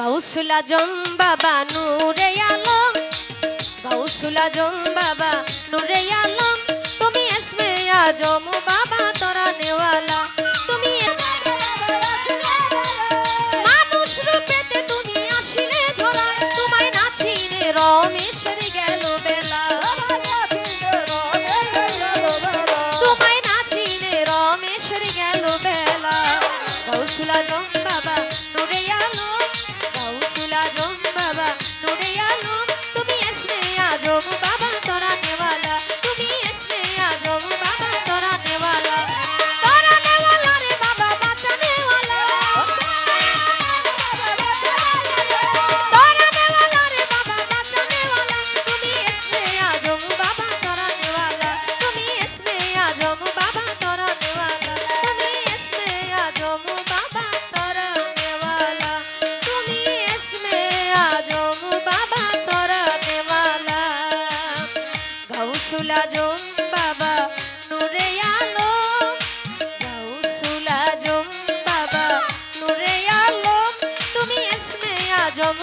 গাউসুল আজম বাবা নূরে আলম, গাউসুল আজম বাবা নূরে আলম, তুমি এসমে আজম বাবা তোরা নেওয়ালা। তুমি মানুষ রূপেতে তুমি আসিলে ধরা, তোমায় নাচিলে রমেশের গেল বেলা। তোমায় আজম বাবা নূরে আলো। গাউসুল আজম বাবা নূরে আলো। তুমি ইসমে আজম